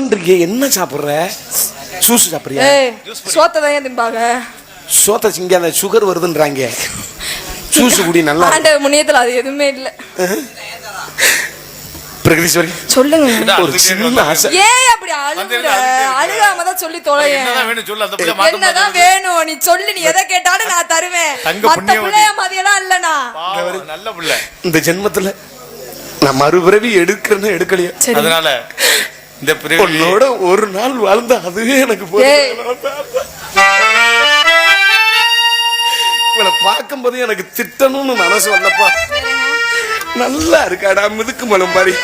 வளவளன்னு என்ன சாப்பிடுற? சூசு சாப்பிடுறியா? சோத்தை தான் ஏன் திம்பாங்க சோத்த சிங்காத சுகர் வருதுன்றாங்க. சூசு குடி நல்லா ஆண்ட முன்னியத்துல அது எதுவுமே இல்ல. பிரகதீஸ்வரி சொல்லுங்க. ஒரு சின்ன ஆசை. ஏன் அப்படி அழுகுற. அழுகாம தான் சொல்லி தொலையேன். என்னதான் வேணும் சொல்லு அந்த பிள்ளை மாட்டும் என்னதான் வேணும் நீ சொல்லு நீ எதை கேட்டாலும் நான் தருவேன். தங்க மத்த. பிள்ளைய மாதிரியெல்லாம் இல்லனா நல்ல பிள்ளை. இந்த ஜென்மத்துல நான் மறுபிறவி எடுக்கிறேன்னு எடுக்கலையா. சரி. அதனால இந்த உன்னோட ஒரு நாள் வாழ்ந்த அதுவே எனக்கு இவளை பார்க்கும்போது எனக்கு திட்டணும்னு மனசு வரலப்பா நல்லா இருக்காடா மிதுக்கு மலம் மாதிரி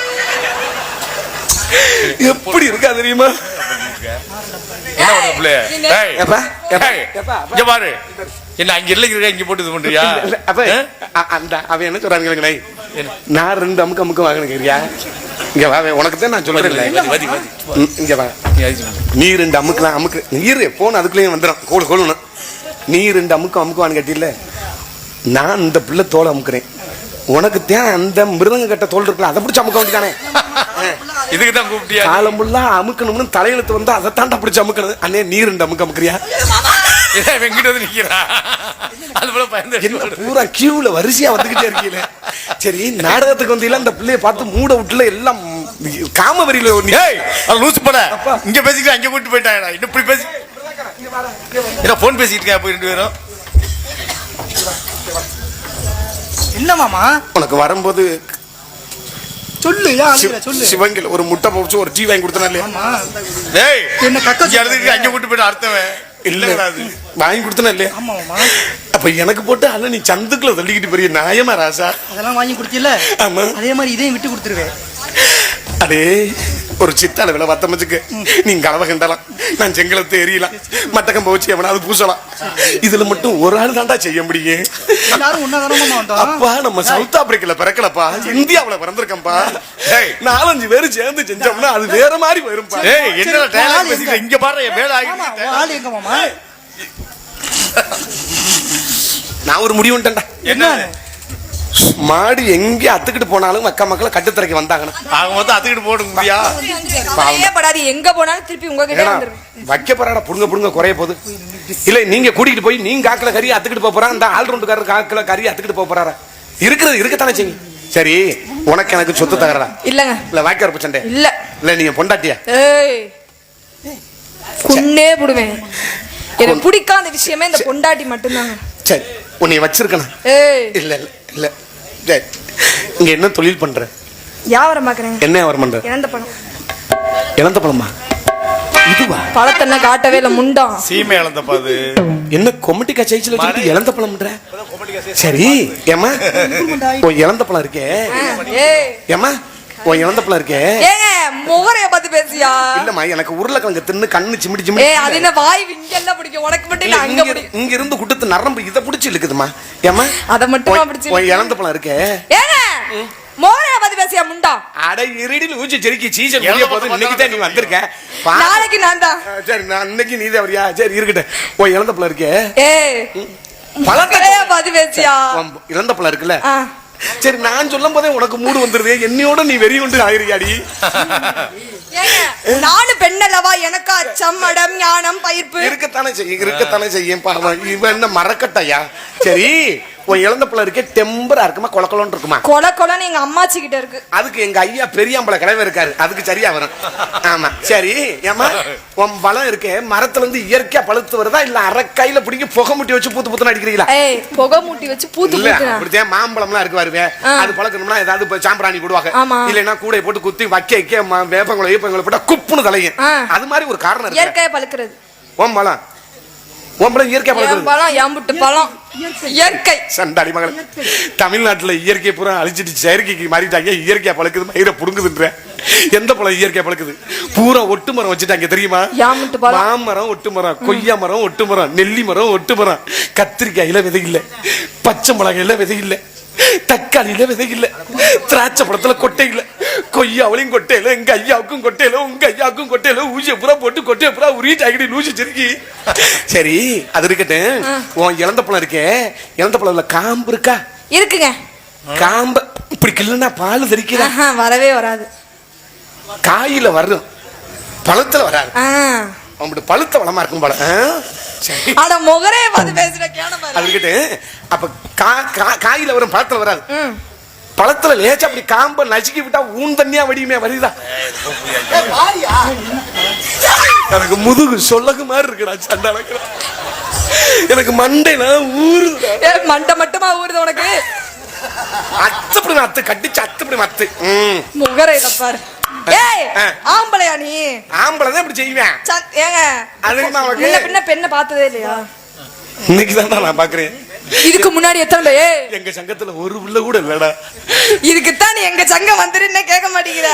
எப்படி இருக்கா தெரியுமா? என்ன பாரு. அங்க இல்ல இருக்க? இங்க போட்டு இது பண்றியா? இல்ல, அப்ப அந்த அவன் என்ன சொல்றாங்க? நான் ரெண்டு அமுக்கு அமுக்கு வாங்கினுக்கிறியா இங்க வா உனக்கு தான் நான் சொல்றேன் இங்க வா. நீ ரெண்டு அமுக்கலாம் அமுக்கு. நீர் போன அதுக்குள்ளேயும் வந்துடும் கோடு கொள்ளணும் நீ ரெண்டு அமுக்கு அமுக்குவான்னு கேட்டில நான் இந்த பிள்ளை தோலை அமுக்குறேன். உனக்கு தான் அந்த மிருதங்க கட்ட தோல் இருக்குல்ல அதை பிடிச்சி அமுக்க வேண்டியதானே? இதுக்கு தான் கூப்பிட்டியா காலம் ஃபுல்லா அமுக்கணும்னு தலையெழுத்து வந்து அதை தாண்டா பிடிச்சி அமுக்கணும் அண்ணே நீ ரெண்டு அமுக்கு அமுக்குறியா? ஏன் வெங்கிட்ட வந்து நிக்கிறா அது போல பயந்து பூரா கியூல வரிசையா வந்துகிட்டே இருக்கீல சரி நாடகத்துக்கு வந்தீங்களா? இந்த பிள்ளைய பார்த்து மூட விட்டுல எல்லாம் காம வரியில ஏய் அது லூசு பட. இங்க பேசிக்கிட்டு அங்க கூட்டு போயிட்டாடா இன்னும் இப்படி பேசி என்ன போன் பேசிட்டு இருக்கா? போய் ரெண்டு பேரும். என்ன மாமா? உனக்கு வரும்போது சொல்லு சொல்லு. சிவங்கில் ஒரு முட்டை பவுச்சு ஒரு டீ வாங்கி கொடுத்தனா இல்லையா? ஆமா. டேய் என்ன கக்க அங்க கூட்டு போயிட்டு அர்த்தவன் இல்ல இல்லடா அது. வாங்கி கொடுத்தனா இல்லையா? ஆமா மாமா அப்ப எனக்கு போட்டு அல்ல நீ சந்துக்குள்ள தள்ளிக்கிட்டு பெரிய நியாயமா ராசா? அதெல்லாம் வாங்கி கொடுத்தில ஆமா. அதே மாதிரி இதையும் விட்டு கொடுத்துருவேன். அடே. ஒரு சித்தால விலை வத்தமச்சுக்கு நீ கலவை கண்டலாம். நான் செங்கலத்தை எரியலாம். மட்டக்கம் போச்சு எவனாவது பூசலாம். இதுல மட்டும் ஒரு ஆள் தாண்டா செய்ய முடியும். அப்பா நம்ம சவுத் ஆப்பிரிக்கால பிறக்கலப்பா. இந்தியாவுல பிறந்திருக்கேன்ப்பா. டேய். நாலஞ்சு பேரும் சேர்ந்து செஞ்சோம்னா அது வேற மாதிரி பேசிட்டு எங்க? இங்க பாரு என் வேலை மாமா? நான் ஒரு முடிவு என்ன? மாடு எங்க அத்துக்கிட்டு போனாலும் அக்கா மக்களை கட்டுத்தரைக்கு வந்தாங்கன்னு அவங்க மொத்தம் அத்துக்கிட்டு போடுங்க முடியா கவலையே படாது. எங்க போனாலும் திருப்பி உங்ககிட்ட ஏன்னா வந்துருவேன் வைக்க போறாடா புடுங்க புடுங்க குறைய போகுது. இல்ல நீங்க கூட்டிட்டு போய் நீங்க காக்கல கறி அத்துக்கிட்டு போக போறா அந்த ஆள் ரவுண்டுக்காரர் காக்கல கறி அத்துக்கிட்டு போக போறாரா? இருக்கிறது இருக்கத்தானே செய்யும். சரி உனக்கு எனக்கு சொத்து தகரடா இல்லங்க. இல்ல வாய்க்கார சண்டை. இல்ல. இல்ல நீங்க பொண்டாட்டியா? ஏய். குன்னே புடுவேன். எனக்கு பிடிக்காத விஷயமே இந்த பொண்டாட்டி மட்டும்தாங்க. சரி. உன்னை வச்சிருக்கணும். இல்ல இல்ல இல்ல. இங்க என்ன தொழில் பண்ற? வியாபாரம் பாக்குறேங்க. என்ன வியாபாரம் பண்ற? இழந்த பழமா. இதுவா? பழத்தென்ன காட்டவே இல்லை முண்டம் சீமை இழந்தப்பா அது என்ன கொமட்டிக்கா சைஸ்ல வச்சுக்கிட்டு இழந்த பழம்ன்ற சரி ஏமா உன் இழந்த பழம் இருக்கே. ஆ, ஏய். ஏமா உன் இழந்த பழம் இருக்கே. ஏங்க முகரைய பார்த்து பேசியா? இல்லம்மா எனக்கு உருளைக்கிழங்கு தின்னு கண்ணு சிமிடி ஏய் அது சிமிடி என்ன வாய் இங்கெல்லாம் பிடிக்கும்? உனக்கு மட்டும் இல்ல அங்க இங்க பிடிக்கும் இங்க இருந்து குடுத்து நரம்பு இத புடிச்சு இழுக்குதுமா ஏமா அத மட்டுமா உன்- பிடிச்சு உன் இழந்த பழம் இருக்கே. ஏங்க முகரைய பார்த்து பேசியா முண்டா? அட இருடில் ஊச்சி செருக்கி சீசன் முடிய போது இன்னைக்கு தான் நீ வந்திருக்க. நாளைக்கு நான் தான். சரி நான் இன்னைக்கு நீ வரியா? சரி இருக்கட்டும். உன் இழந்த பழம் இருக்கே. ஏய் பழத்தை முகரைய பார்த்து பேசியா? உன் இழந்த பழம் இருக்குல்ல. சரி நான் சொல்லும் போதே உனக்கு மூடு வந்துருது. என்னையோட நீ வெறி கொண்டு ஏங்க நானும் பெண்ணல்லவா எனக்கு அச்சம் மடம் ஞானம் பயிர்ப்பு. இருக்கத்தானே செய்யும் இருக்கத்தானே செய்யும் பாவம். இவன் என்ன மறக்கட்டையா சரி உன் இழந்த பழம் இருக்கே டெம்பரா இருக்குமா கொலக்கொலன்னு இருக்குமா? கொலை கொலைன்னு எங்க அம்மாச்சி கிட்ட இருக்கு. அதுக்கு எங்க ஐயா பெரியாம்பளை கிழமை இருக்காரு. அதுக்கு சரியா வரும். ஆமா சரி ஏமா உன் பழம் இருக்கே மரத்துல இருந்து இயற்கையா பழுத்து வருதா இல்ல அரைக்காயில பிடிங்கி புகை முட்டி வச்சு பூத்து பூத்து அடிக்கிறீங்களா? ஏய் புகை மூட்டி வச்சு பூத்து இல்ல பூத்துனா. அப்படித்தான் மாம்பழம்லாம் இருக்கு வருவேன் ஆ. அது பழக்கணும்னா ஏதாவது சாம்பிராணி போடுவாங்க. ஆமா. இல்லைன்னா கூடை போட்டு குத்தி வைக்க வைக்க ம- வேப்பங்குளம் ஈப்பங்குளம் போட்டா குப்புன்னு தலையும். ஆ. அது மாதிரி ஒரு காரணம் இருக்கு. இயற்கையா பழுக்கிறது. உன் பழம் உன் பழம் என் பழக்கிறது பழம் எம்புட்டு பழம். இயற்கை. சண்டாடி மகள் தமிழ்நாட்டுல இயற்கை பூரா அழிச்சிட்டு செயற்கைக்கு மாறிட்டாங்க. இயற்கையா பழக்குது மயிரை புடுங்குதுன்ற எந்த பழம் இயற்கையா பழக்குது பூரா ஒட்டு மரம் வச்சுட்டாங்க தெரியுமா? பழம். மாமரம் ஒட்டு மரம். கொய்யா மரம் ஒட்டு மரம். நெல்லி மரம் ஒட்டு மரம். கத்திரிக்காயில விதை இல்ல. பச்சை மிளகாயில விதை இல்ல. தக்காளியில விதை இல்ல. திராட்சை பழத்துல கொட்டை இல்ல. கொய்யாவிலையும் கொட்டையில எங்க ஐயாவுக்கும் கொட்டையில உங்க ஐயாவுக்கும் கொட்டையில ஊசிய பூரா போட்டு கொட்டையை பூரா உரிச்சு அகிடி லூசி சிரிக்கி சரி அது இருக்கட்டும். உன் இழந்த பழம் இருக்கே. இழந்த பழம்ல காம்பு இருக்கா? இருக்குங்க. காம்பு. இப்படி கிள்ளுனா பால் தெரிக்கிறா வரவே வராது. காயில வரும். பழத்துல வராது. அவன் பழுத்த வளமா இருக்கும் போல. ஆ? சரி. அட முகரே பார்த்து பேசுற கேன அது பாரு இருக்கட்டு அப்ப காயில வரும் பழத்துல வராது. பழத்துல லேச்சா அப்படி காம்ப நசுக்கி விட்டா ஊன் தண்ணியா வடியுமே வருதா எனக்கு முதுகு சொல்லகு மாதிரி இருக்குடா சண்டாளக்கு எனக்கு மண்டையில ஊறுதுடா. ஏ மண்டை மட்டுமா ஊறுது உனக்கு? அத்தப்படி அத்து கட்டிச்சு அத்தப்படி மத்து. ம். முகரே பாரு. ஆம்பளையா நீ? ஆம்பளை தான் இப்படி செய்வேன். ஏங்க. அது பின்ன பெண்ணை பார்த்ததே இல்லையா? இன்னைக்கு நான் பாக்குறேன். இதுக்கு முன்னாடி எத்தனை எங்க சங்கத்துல ஒரு புள்ள கூட இல்லடா. இதுக்குத்தான் எங்க சங்கம் வந்துருன்னு கேட்க மாட்டேங்கிற.